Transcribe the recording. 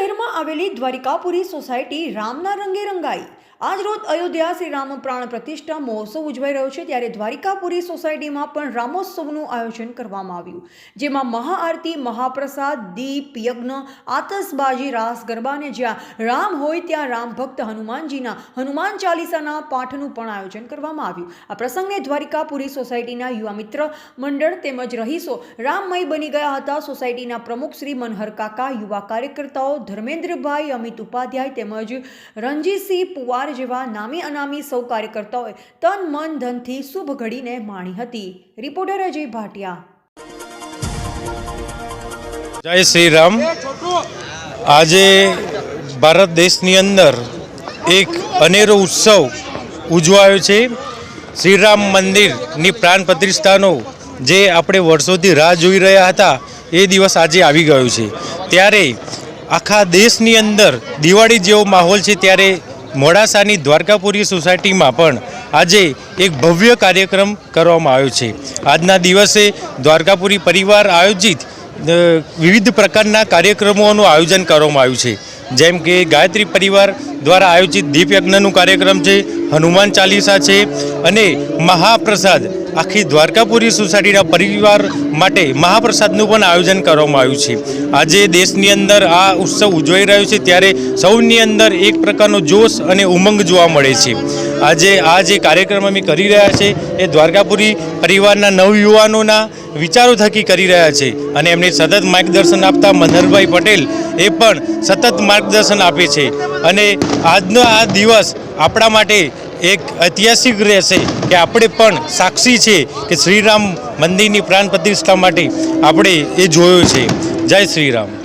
શહેરમાં આવેલી દ્વારિકાપુરી સોસાયટી રામના રંગે રંગાઈ. આજ રોજ અયોધ્યા શ્રી રામ પ્રાણ પ્રતિષ્ઠા મહોત્સવ ઉજવાઈ રહ્યો છે, ત્યારે દ્વારિકાપુરી સોસાયટીમાં પણ રામોત્સવનું આયોજન કરવામાં આવ્યું, જેમાં મહાઆરતી, મહાપ્રસાદ, દીપ, યજ્ઞ, આતશબાજી, રાસ, ગરબા અને જ્યાં રામ હોય ત્યાં રામ ભક્ત હનુમાનજીના, હનુમાન ચાલીસાના પાઠનું પણ આયોજન કરવામાં આવ્યું. આ પ્રસંગે દ્વારિકાપુરી સોસાયટીના યુવા મિત્ર મંડળ તેમજ રહીશો રામમય બની ગયા હતા. સોસાયટીના પ્રમુખ શ્રી મનહર કાકા યુવા કાર્યકર્તાઓ ધર્મેન્દ્રભાઈ અમિત ઉપાધ્યાય તેમજ રણજીતસિંહ પુવાર જેવા નામી અનામી સૌ કાર્યકર્તાઓએ તન, મન, ધનથી શુભ ઘડીને માણી હતી. રિપોર્ટર અજય ભાટિયા. જય શ્રી રામ આજે ભારત દેશની અંદર એક અનેરો ઉત્સવ ઉજવાયો છે. શ્રીરામ મંદિરની પ્રાણ પ્રતિષ્ઠાનો જે આપણે વર્ષોથી રાહ જોઈ રહ્યા હતા, એ દિવસ આજે આવી ગયો છે. ત્યારે આખા દેશની અંદર દિવાળી જેવો માહોલ છે ત્યારે મોડાસાની દ્વારકાપુરી સોસાયટીમાં પણ આજે એક ભવ્ય કાર્યક્રમ કરવામાં આવ્યો છે. આજના દિવસે દ્વારકાપુરી પરિવાર આયોજિત વિવિધ પ્રકારના કાર્યક્રમોનું આયોજન કરવામાં આવ્યું છે. જેમ કે ગાયત્રી પરિવાર દ્વારા આયોજિત દીપયજ્ઞનું કાર્યક્રમ છે, હનુમાન ચાલીસા છે અને મહાપ્રસાદ. આખી દ્વારકાપુરી સોસાયટીના પરિવાર માટે મહાપ્રસાદનું પણ આયોજન કરવામાં આવ્યું છે. આજે દેશની અંદર આ ઉત્સવ ઉજવાઈ રહ્યો છે, ત્યારે સૌની અંદર એક પ્રકારનો જોશ અને ઉમંગ જોવા મળે છે. આજે આ જે કાર્યક્રમ અમે કરી રહ્યા છે, એ દ્વારકાપુરી પરિવારના નવયુવાનોના વિચારો થકી કરી રહ્યા છે અને એમને સતત માર્ગદર્શન આપતા મનહરભાઈ પટેલ એ પણ સતત માર્ગદર્શન આપે છે. અને આજનો આ દિવસ આપણા માટે એક ઐતિહાસિક રહેશે કે આપણે પણ સાક્ષી છે કે શ્રીરામ મંદિરની પ્રાણ પ્રતિષ્ઠા માટે આપણે એ જોયો છે. જય શ્રીરામ.